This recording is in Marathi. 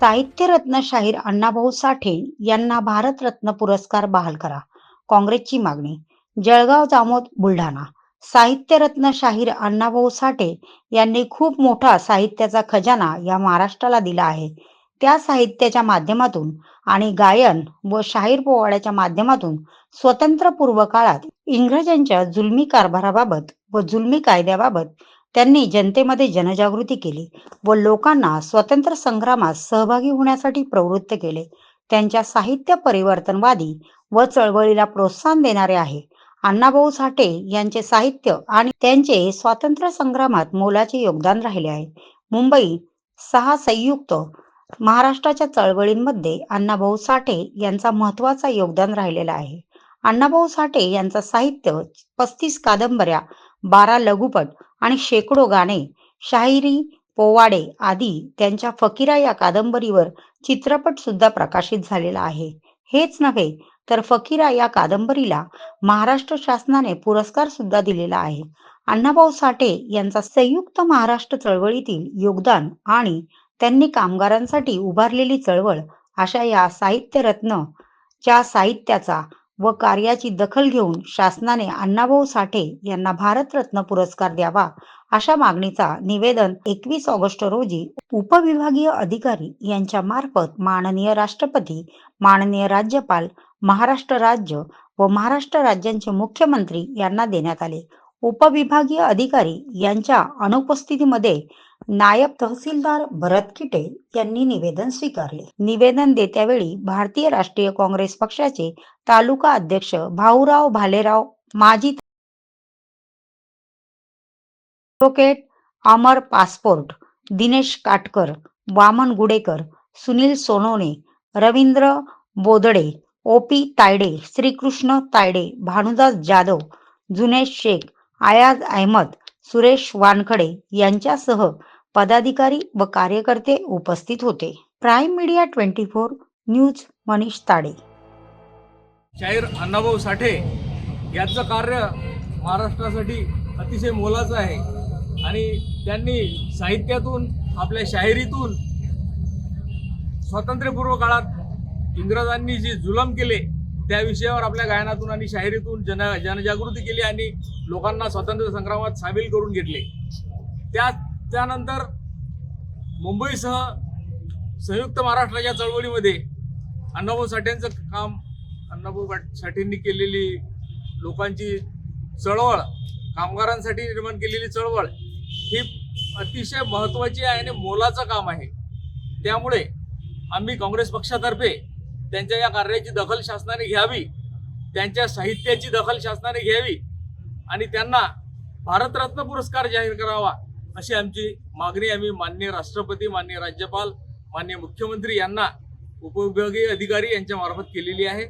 साहित्यरत्न शाहीर अण्णाभाऊ साठे यांना भारतरत्न पुरस्कार बहाल करा. काँग्रेसची मागणी जळगाव जामोद बुलढाणा. साहित्यरत्न शाहीर अण्णाभाऊ साठे यांनी खूप मोठा साहित्याचा खजाना या महाराष्ट्राला दिला आहे. त्या साहित्याच्या माध्यमातून आणि गायन व शाहीर पोवाड्याच्या माध्यमातून स्वतंत्र पूर्व काळात इंग्रजांच्या जुलमी कारभाराबाबत व जुलमी कायद्याबाबत त्यांनी जनतेमध्ये जनजागृती केली व लोकांना स्वतंत्र संग्रामात सहभागी होण्यासाठी प्रवृत्त केले. त्यांच्या साहित्य परिवर्तनवादी व चळवळीला प्रोत्साहन देणारे आहे. अण्णाभाऊ साठे यांचे साहित्य आणि त्यांचे स्वातंत्र्य संग्रामात मोलाचे योगदान राहिले आहे. मुंबई सहा संयुक्त महाराष्ट्राच्या चळवळींमध्ये अण्णाभाऊ साठे यांचा महत्त्वाचा योगदान राहिलेला आहे. अण्णाभाऊ साठे यांचा साहित्य पस्तीस कादंबऱ्या बारा लघुपट आणि शेकडो गाणे शाहिरी पोवाडे आदी त्यांच्या फकीरा या कादंबरीवर चित्रपट सुद्धा प्रकाशित झालेला आहे. हेच नव्हे तर फकीरा या कादंबरीला महाराष्ट्र शासनाने पुरस्कार सुद्धा दिलेला आहे. अण्णाभाऊ साठे यांचा संयुक्त महाराष्ट्र चळवळीतील योगदान आणि त्यांनी कामगारांसाठी उभारलेली चळवळ अशा या साहित्यरत्न च्या साहित्याचा व कार्याची दखल घेऊन शासनाने अण्णाभाऊ साठे यांना भारतरत्न पुरस्कार द्यावा अशा मागणीचा निवेदन एकवीस ऑगस्ट रोजी उपविभागीय अधिकारी यांच्या मार्फत माननीय राष्ट्रपती माननीय राज्यपाल महाराष्ट्र राज्य व महाराष्ट्र राज्यांचे मुख्यमंत्री यांना देण्यात आले. उपविभागीय अधिकारी यांच्या अनुपस्थितीमध्ये नायब तहसीलदार भरत किटे यांनी निवेदन स्वीकारले. निवेदन देत्यावेळी भारतीय राष्ट्रीय काँग्रेस पक्षाचे तालुका अध्यक्ष भाऊराव भालेराव माजी advocate Amar passport Dinesh Katkar Waman Gudekar Sunil Sonawane Ravindra Bodade OP Tayde Shrikrishna Tayde Bhanudas Jadhav Junesh Shaikh Ayaz Ahmed Suresh Wankhede यांच्यासह पदाधिकारी व कार्यकर्ते उपस्थित होते. Prime media twenty four news Manish Tade. Shahir Annabhau Sathe यांचं कार्य महाराष्ट्रासाठी अतिशय मोलाचं आहे. आणि त्यांनी साहित्यातून आपल्या शाहिरीतून स्वातंत्र्यपूर्व काळात इंग्रजांनी जे जुलम केले त्या विषयावर आपल्या गायनातून आणि शाहिरीतून जन जनजागृती केली आणि लोकांना स्वातंत्र्य संग्रामात सामील करून घेतले. त्या त्यानंतर मुंबईसह संयुक्त महाराष्ट्राच्या चळवळीमध्ये अण्णाभाऊ साठेंचं काम अण्णाभाऊ पाट- साठेंनी केलेली लोकांची चळवळ कामगारांसाठी निर्माण केलेली चळवळ ही अतिशय महत्त्वाची आहे आणि मोलाचं काम आहे. त्यामुळे आम्ही काँग्रेस पक्षातर्फे त्यांच्या या कार्याची दखल शासनाने घ्यावी त्यांच्या साहित्याची दखल शासनाने घ्यावी आणि त्यांना भारतरत्न पुरस्कार जाहीर करावा अशी आमची मागणी आम्ही माननीय राष्ट्रपती माननीय राज्यपाल माननीय मुख्यमंत्री यांना उपविभागीय अधिकारी यांच्या मार्फत केलेली आहे.